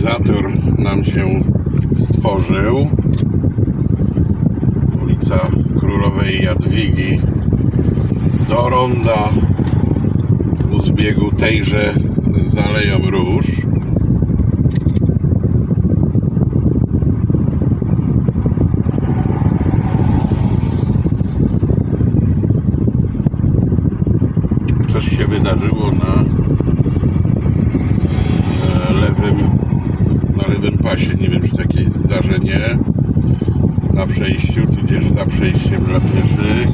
Zator nam się stworzył. Ulica Królowej Jadwigi do ronda u zbiegu tejże z Aleją Róż. Coś się wydarzyło na zdarzenie na przejściu, tudzież za przejściem dla pieszych.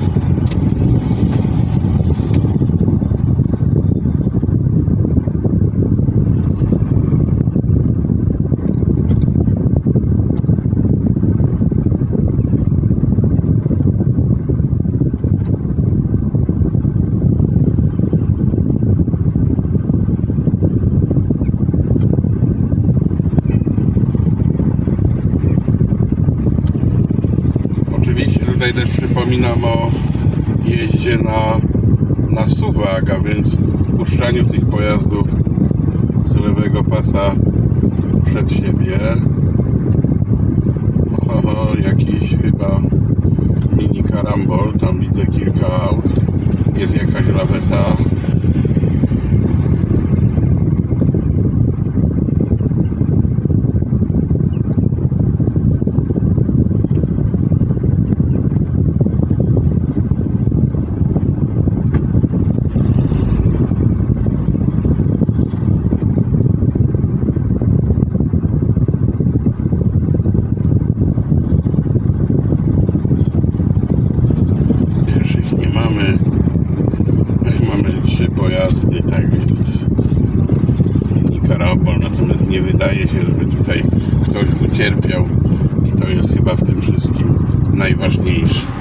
Tutaj też przypominam o jeździe na, na suwak, a więc puszczaniu tych pojazdów z lewego pasa przed siebie. Oho, jakiś chyba mini karambol, tam widzę kilka pojazdy, tak więc mini karambol, natomiast nie wydaje się, żeby tutaj ktoś ucierpiał i to jest chyba w tym wszystkim najważniejsze.